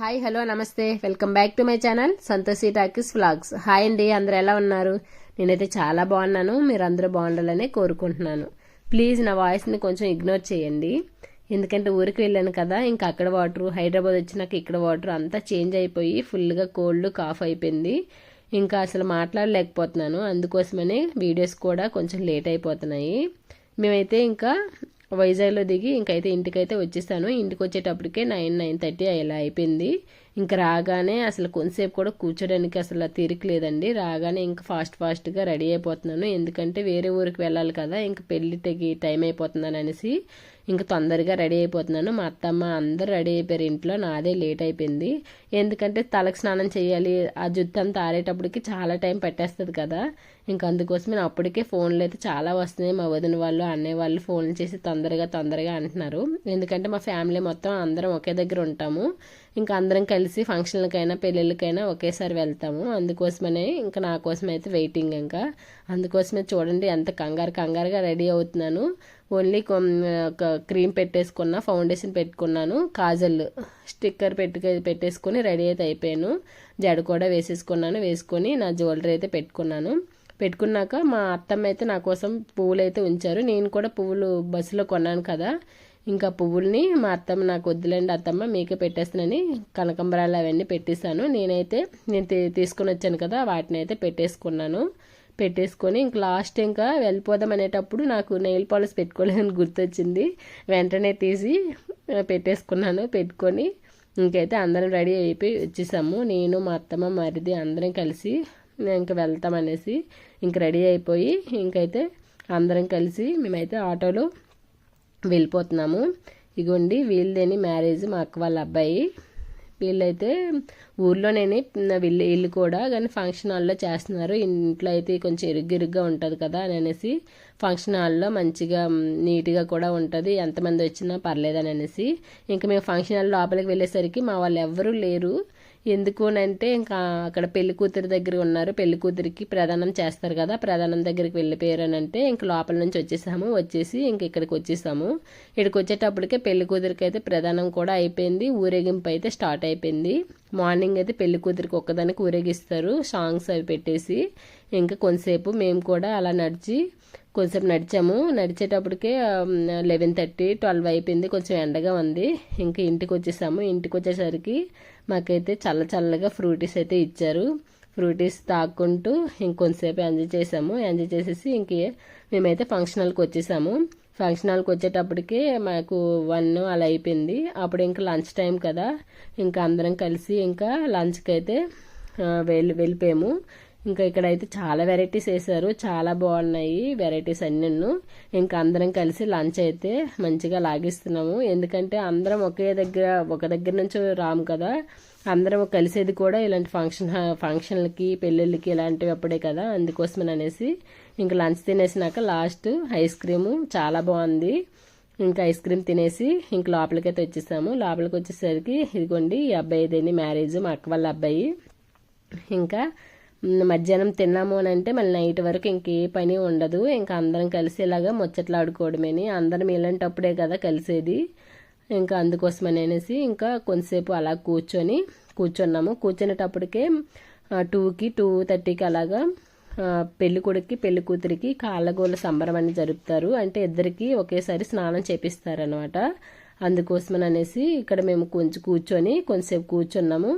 Hi hello నమస్తే. Welcome back to my channel Santoshi talkies vlogs. Hi అండి అందరు ఎలా ఉన్నారు? నేనైతే చాలా బాగున్నాను. మీరు అందరూ బాగుండాలని కోరుకుంటున్నాను. ప్లీజ్ నా వాయిస్ని కొంచెం ఇగ్నోర్ చేయండి. ఎందుకంటే ఊరికి వెళ్ళాను కదా ఇంకా అక్కడ వాటర్ హైదరాబాద్ వచ్చినాక ఇక్కడ వాటర్ అంతా చేంజ్ అయిపోయి ఫుల్గా కోల్డ్ కాఫ్ అయిపోయింది. ఇంకా అసలు మాట్లాడలేకపోతున్నాను. అందుకోసమనే వీడియోస్ కూడా కొంచెం లేట్ అయిపోతున్నాయి. మేమైతే ఇంకా వైజాగ్లో దిగి ఇంకైతే ఇంటికైతే వచ్చేసాను ఇంటికి వచ్చేటప్పటికే నైన్ నైన్ థర్టీ అలా అయిపోయింది. ఇంకా రాగానే అసలు కొంతసేపు కూడా కూర్చోడానికి అసలు తీరిక లేదండి. రాగానే ఇంకా ఫాస్ట్ ఫాస్ట్గా రెడీ అయిపోతున్నాను. ఎందుకంటే వేరే ఊరికి వెళ్ళాలి కదా ఇంకా పెళ్ళికి టైం అయిపోతుందని అనేసి ఇంకా తొందరగా రెడీ అయిపోతున్నాను. మా అత్తమ్మ అందరు రెడీ అయిపోయారు ఇంట్లో నాదే లేట్ అయిపోయింది. ఎందుకంటే తలకు స్నానం చేయాలి ఆ జుత్తు అంతా ఆరేటప్పటికి చాలా టైం పెట్టేస్తుంది కదా. ఇంకా అందుకోసం నేను అప్పటికే ఫోన్లు అయితే చాలా వస్తున్నాయి. మా వదిన వాళ్ళు అన్నయ్య వాళ్ళు ఫోన్లు చేసి తొందరగా తొందరగా అంటున్నారు. ఎందుకంటే మా ఫ్యామిలీ మొత్తం అందరం ఒకే దగ్గర ఉంటాము. ఇంకా అందరం కలిసి ఫంక్షన్లకైనా పెళ్ళిళ్ళకైనా ఒకేసారి వెళ్తాము. అందుకోసమనే ఇంకా నా కోసం అయితే వెయిటింగ్ ఇంకా. అందుకోసమే చూడండి ఎంత కంగారు కంగారుగా రెడీ అవుతున్నాను. ఓన్లీ ఒక క్రీమ్ పెట్టేసుకున్న ఫౌండేషన్ పెట్టుకున్నాను. కాజల్ స్టిక్కర్ పెట్టుకు పెట్టేసుకొని రెడీ అయితే అయిపోయాను. జడ కూడా వేసేసుకున్నాను వేసుకొని నా జ్యువెలరీ అయితే పెట్టుకున్నాను. పెట్టుకున్నాక మా అత్తమ్మ అయితే నా కోసం పువ్వులు అయితే ఉంచారు. నేను కూడా పువ్వులు బస్సులో కొన్నాను కదా. ఇంకా పువ్వుల్ని మా అత్తమ్మ నాకు వద్దులేండి అత్తమ్మ మీకే పెట్టేస్తానని కనకంబరాలు అవన్నీ పెట్టేశాను. నేనైతే నేను తీసుకుని వచ్చాను కదా వాటిని అయితే పెట్టేసుకున్నాను. పెట్టేసుకొని ఇంక లాస్ట్ ఇంకా వెళ్ళిపోదాం అనేటప్పుడు నాకు నెయిల్ పాలిష్ పెట్టుకోలేదని గుర్తొచ్చింది. వెంటనే తీసి పెట్టేసుకున్నాను. పెట్టుకొని ఇంకైతే అందరం రెడీ అయిపోయి వచ్చేసాము. నేను మా అత్తమ్మ మరిది అందరం కలిసి ఇంకా వెళ్తామనేసి ఇంక రెడీ అయిపోయి ఇంకైతే అందరం కలిసి మేమైతే ఆటోలో వెళ్ళిపోతున్నాము. ఇగోండి వీళ్ళదేని మ్యారేజ్ మా అక్క వాళ్ళ అబ్బాయి. వీళ్ళైతే ఊర్లోనే వీళ్ళు ఇల్లు కూడా కానీ ఫంక్షన్ హాల్లో చేస్తున్నారు. ఇంట్లో అయితే కొంచెం ఇరుగ్గిరుగ్గా ఉంటుంది కదా అని అనేసి ఫంక్షన్ హాల్లో మంచిగా నీట్గా కూడా ఉంటుంది. ఎంతమంది వచ్చినా పర్లేదని అనేసి. ఇంకా మేము ఫంక్షన్ హాల్ లోపలికి వెళ్ళేసరికి మా వాళ్ళు ఎవ్వరూ లేరు. ఎందుకు అంటే ఇంకా అక్కడ పెళ్ళి కూతురు దగ్గర ఉన్నారు. పెళ్ళి కూతురికి ప్రధానం చేస్తారు కదా. ప్రధానం దగ్గరికి వెళ్ళిపోయారు అని అంటే ఇంక లోపల నుంచి వచ్చేసాము. వచ్చేసి ఇంక ఇక్కడికి వచ్చేసాము. ఇక్కడికి వచ్చేటప్పటికే పెళ్ళి కూతురికి అయితే ప్రధానం కూడా అయిపోయింది. ఊరేగింపు అయితే స్టార్ట్ అయిపోయింది. మార్నింగ్ అయితే పెళ్ళి కూతురికి ఒక్కదానికి ఊరేగిస్తారు. సాంగ్స్ అవి పెట్టేసి ఇంకా కొంతసేపు మేము కూడా అలా నడిచి కొంచెం నడిచాము. నడిచేటప్పటికే లెవెన్ థర్టీ ట్వెల్వ్ అయిపోయింది. కొంచెం ఎండగా ఉంది. ఇంకా ఇంటికి వచ్చేసాము. ఇంటికి వచ్చేసరికి మాకైతే చల్ల చల్లగా ఫ్రూటీస్ అయితే ఇచ్చారు. ఫ్రూటీస్ తాక్కుంటూ ఇంకొంతసేపు ఎంజాయ్ చేసాము. ఎంజాయ్ చేసేసి ఇంక మేమైతే ఫంక్షన్ హాల్కి వచ్చేసాము. ఫంక్షన్ హాల్కి వచ్చేటప్పటికి మాకు వన్ అలా అయిపోయింది. అప్పుడు ఇంకా లంచ్ టైం కదా. ఇంకా అందరం కలిసి ఇంకా లంచ్కి అయితే వెళ్ళి వెళ్ళిపోయాము. ఇంకా ఇక్కడైతే చాలా వెరైటీస్ వేసారు చాలా బాగున్నాయి వెరైటీస్ అన్నీను ఇంకా అందరం కలిసి లంచ్ అయితే మంచిగా లాగిస్తున్నాము. ఎందుకంటే అందరం ఒకే దగ్గర ఒక దగ్గర నుంచి రాము కదా. అందరం కలిసేది కూడా ఇలాంటి ఫంక్షన్ ఫంక్షన్లకి పెళ్ళిళ్ళకి ఇలాంటివి అప్పుడే కదా. అందుకోసమని అనేసి ఇంకా లంచ్ తినేసినాక లాస్ట్ ఐస్ క్రీము చాలా బాగుంది. ఇంకా ఐస్ క్రీమ్ తినేసి ఇంక లోపలికైతే వచ్చేసాము. లోపలికి వచ్చేసరికి ఇదిగోండి ఈ అబ్బాయిదేని మ్యారేజ్ మా అక్క వాళ్ళ అబ్బాయి. ఇంకా మధ్యాహ్నం తిన్నాము అని అంటే మళ్ళీ నైట్ వరకు ఇంకే పని ఉండదు. ఇంకా అందరం కలిసి ఇలాగా ముచ్చట్లాడుకోవడమేని. అందరం ఇలాంటప్పుడే కదా కలిసేది. ఇంకా అందుకోసమని అనేసి ఇంకా కొంతసేపు అలా కూర్చొని కూర్చున్నాము. కూర్చునేటప్పటికే టూకి టూ థర్టీకి అలాగా పెళ్ళి కొడుక్కి పెళ్ళి కూతురికి కాళ్ళగోళ్ళ సంబరం అని జరుపుతారు. అంటే ఇద్దరికి ఒకేసారి స్నానం చేపిస్తారనమాట అందుకోసమని అనేసి ఇక్కడ మేము కొంచెం కూర్చొని కొంతసేపు కూర్చున్నాము.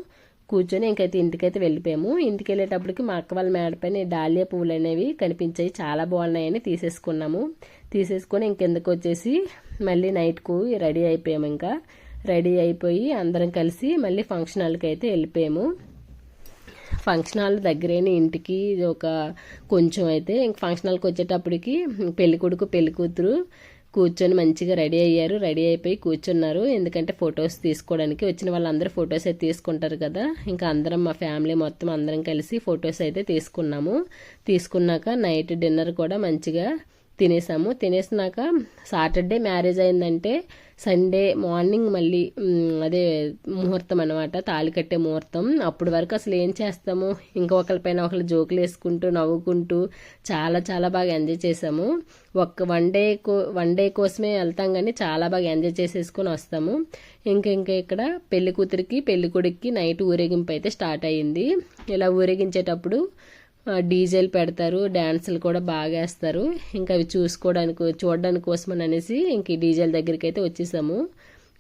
కూర్చొని ఇంకైతే ఇంటికైతే వెళ్ళిపోయాము. ఇంటికి వెళ్ళేటప్పటికి మా అక్క వాళ్ళ మేడపైన డాలియా పువ్వులు అనేవి కనిపించాయి. చాలా బాగున్నాయని తీసేసుకున్నాము. తీసేసుకొని ఇంకెందుకు వచ్చేసి మళ్ళీ నైట్కు రెడీ అయిపోయాము ఇంకా. రెడీ అయిపోయి అందరం కలిసి మళ్ళీ ఫంక్షన్ హాల్కి అయితే వెళ్ళిపోయాము. ఫంక్షన్ హాల్ దగ్గరైన ఇంటికి ఒక కొంచెం అయితే ఇంక ఫంక్షన్ హాల్కి వచ్చేటప్పటికి పెళ్ళికొడుకు కొడుకు కూతురు కూర్చొని మంచిగా రెడీ అయ్యారు. రెడీ అయిపోయి కూర్చున్నారు. ఎందుకంటే ఫొటోస్ తీసుకోవడానికి వచ్చిన వాళ్ళందరూ ఫొటోస్ అయితే తీసుకుంటారు కదా. ఇంకా అందరం మా ఫ్యామిలీ మొత్తం అందరం కలిసి ఫొటోస్ అయితే తీసుకున్నాము. తీసుకున్నాక నైట్ డిన్నర్ కూడా మంచిగా తినేసాము. తినేసినాక సాటర్డే మ్యారేజ్ అయిందంటే సండే మార్నింగ్ మళ్ళీ అదే ముహూర్తం అనమాట తాళి కట్టే ముహూర్తం. అప్పటి వరకు అసలు ఏం చేస్తాము? ఇంకొకరిపైన ఒకరు జోకులు వేసుకుంటూ నవ్వుకుంటూ చాలా చాలా బాగా ఎంజాయ్ చేసాము. ఒక్క వన్ డే కో వన్ డే కోసమే వెళ్తాం కానీ చాలా బాగా ఎంజాయ్ చేసేసుకొని వస్తాము. ఇంకా ఇంకా ఇక్కడ పెళ్ళి కూతురికి పెళ్ళి కొడుక్కి నైట్ ఊరేగింపు అయితే స్టార్ట్ అయ్యింది. ఇలా ఊరేగించేటప్పుడు డీజేలు పెడతారు డ్యాన్సులు కూడా బాగా వేస్తారు ఇంకా అవి చూసుకోవడానికి చూడడానికి కోసమని అనేసి ఇంక ఈ డీజేల దగ్గరికి అయితే వచ్చేసాము.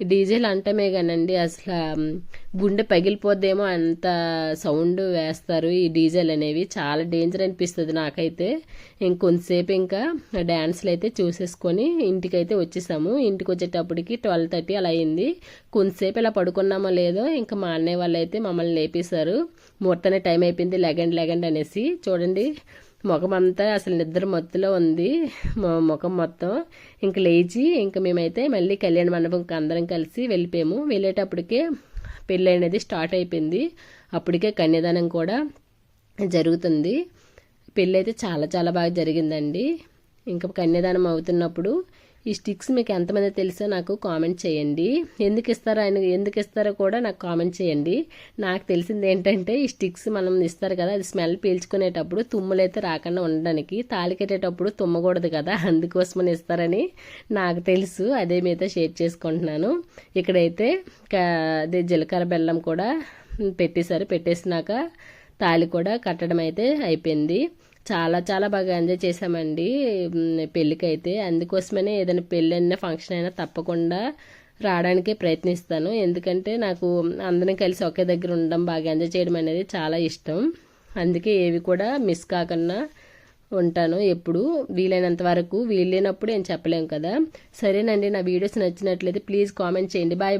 డీజేలు అంటమే కానండి అసలు గుండె పగిలిపోద్దేమో అంత సౌండ్ వేస్తారు ఈ డీజేలు అనేవి. చాలా డేంజర్ అనిపిస్తుంది నాకైతే. ఇంకొంతసేపు ఇంకా డ్యాన్స్లు అయితే చూసేసుకొని ఇంటికైతే వచ్చేసాము. ఇంటికి వచ్చేటప్పటికి ట్వెల్వ్ థర్టీ అలా అయింది. కొంతసేపు ఇలా పడుకున్నామో లేదో ఇంకా మా అన్నయ్య వాళ్ళు అయితే మమ్మల్ని లేపేశారు. ముహూర్తనే టైం అయిపోయింది. లెగండ్ లెగండ్ అనేసి. చూడండి ముఖం అంతా అసలు నిద్ర మత్తులో ఉంది. మొ- ముఖం మొత్తం ఇంక లేచి ఇంక మేమైతే మళ్ళీ కళ్యాణ మండపంకి అందరం కలిసి వెళ్ళిపోయాము. వెళ్ళేటప్పటికే పెళ్ళి అనేది స్టార్ట్ అయిపోయింది. అప్పటికే కన్యాదానం కూడా జరుగుతుంది. పెళ్ళి అయితే చాలా చాలా బాగా జరిగిందండి. ఇంకా కన్యాదానం అవుతున్నప్పుడు ఈ స్టిక్స్ మీకు ఎంతమంది తెలుసో నాకు కామెంట్ చేయండి. ఎందుకు ఇస్తారో ఆయన ఎందుకు ఇస్తారో కూడా నాకు కామెంట్ చేయండి. నాకు తెలిసింది ఏంటంటే ఈ స్టిక్స్ మనం ఇస్తారు కదా అది స్మెల్ పీల్చుకునేటప్పుడు తుమ్ములైతే రాకుండా ఉండడానికి తాళి కట్టేటప్పుడు తుమ్మకూడదు కదా అందుకోసమని ఇస్తారని నాకు తెలుసు. అదే మీతో షేర్ చేసుకుంటున్నాను. ఇక్కడైతే అదే జీలకర్ర బెల్లం కూడా పెట్టేశారు. పెట్టేసినాక తాళి కూడా కట్టడం అయితే అయిపోయింది. చాలా చాలా బాగా ఎంజాయ్ చేసామండి పెళ్ళికైతే. అందుకోసమనే ఏదైనా పెళ్ళి అయినా ఫంక్షన్ అయినా తప్పకుండా రావడానికే ప్రయత్నిస్తాను. ఎందుకంటే నాకు అందరం కలిసి ఒకే దగ్గర ఉండడం బాగా ఎంజాయ్ చేయడం అనేది చాలా ఇష్టం. అందుకే ఏవి కూడా మిస్ కాకుండా ఉంటాను ఎప్పుడు. వీలైనంత వరకు వీలైనప్పుడు ఏం చెప్పలేము కదా. సరేనండి నా వీడియోస్ నచ్చినట్లయితే ప్లీజ్ కామెంట్ చేయండి. బాయ్